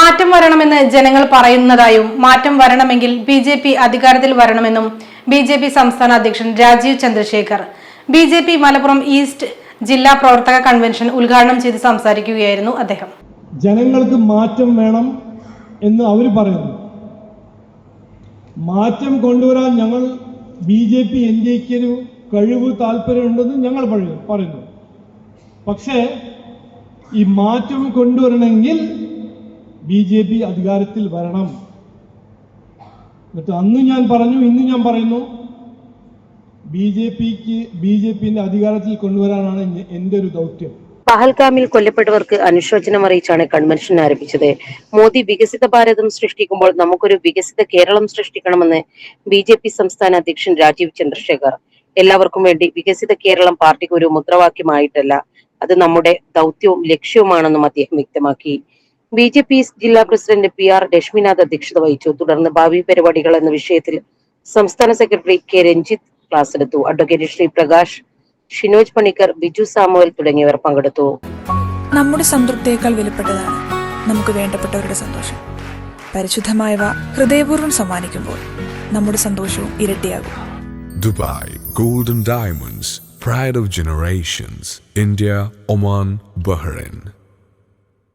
മാറ്റം വരണമെന്ന് ജനങ്ങൾ പറയുന്നതായും മാറ്റം വരണമെങ്കിൽ ബി ജെ പി അധികാരത്തിൽ വരണമെന്നും ബി ജെ പി സംസ്ഥാന അധ്യക്ഷൻ Rajeev Chandrasekhar. B J P Malappuram east ജില്ലാ പ്രവർത്തക കൺവെൻഷൻ ഉദ്ഘാടനം ചെയ്ത് സംസാരിക്കുകയായിരുന്നു അദ്ദേഹം. ജനങ്ങൾക്ക് മാറ്റം വേണം എന്ന് അവർ പറയുന്നു. മാറ്റം കൊണ്ടുവരാൻ ഞങ്ങൾ B J P N D എക്ക് ഒരു കഴിവ് താല്പര്യമുണ്ടെന്ന് ഞങ്ങൾ പറയുന്നു. പക്ഷേ ഈ മാറ്റം കൊണ്ടുവരണമെങ്കിൽ ബി ജെ പി അധികാരത്തിൽ വരണം. എന്നിട്ട് അന്ന് ഞാൻ പറഞ്ഞു ഇന്ന് ഞാൻ പറയുന്നു ബി ജെ പിക്ക് ബി ജെ പിന്റെ അധികാരത്തിൽ കൊണ്ടുവരാനാണ് എന്റെ ഒരു ദൗത്യം. പഹൽഗാമിൽ കൊല്ലപ്പെട്ടവർക്ക് അനുശോചനം അറിയിച്ചാണ് കൺവെൻഷൻ ആരംഭിച്ചത്. മോദി വികസിത ഭാരതം സൃഷ്ടിക്കുമ്പോൾ നമുക്കൊരു വികസിത കേരളം സൃഷ്ടിക്കണമെന്ന് ബി ജെ പി സംസ്ഥാന അധ്യക്ഷൻ രാജീവ് ചന്ദ്രശേഖർ. എല്ലാവർക്കും വേണ്ടി വികസിത കേരളം പാർട്ടിക്ക് ഒരു മുദ്രാവാക്യമായിട്ടല്ല അത് നമ്മുടെ ദൗത്യവും ലക്ഷ്യവുമാണെന്നും അദ്ദേഹം വ്യക്തമാക്കി. ബി ജെ പി ജില്ലാ പ്രസിഡന്റ് പി ആർ ലക്ഷ്മിനാഥ് അധ്യക്ഷത വഹിച്ചു. തുടർന്ന് ഭാവി പരിപാടികൾ എന്ന വിഷയത്തിൽ സംസ്ഥാന സെക്രട്ടറി കെ രഞ്ജിത്ത് ക്ലാസ് എടുത്തു. അഡ്വക്കേറ്റ് ശ്രീ പ്രകാശ് ഷിനോജ് പണിക്കർ ബിജു സാമുവൽ തുടങ്ങിയവർ പങ്കെടുത്തു. നമ്മുടെ സംതൃപ്തിയേക്കാൾ വിലപ്പെട്ടതാണ് നമുക്ക് വേണ്ടപ്പെട്ടവരുടെ സന്തോഷം. പരിശുദ്ധമായവ ഹൃദയപൂർവം സമ്മാനിക്കുമ്പോൾ നമ്മുടെ സന്തോഷവും ഇരട്ടിയാകും. Dubai golden diamonds pride of generations India Oman Bahrain.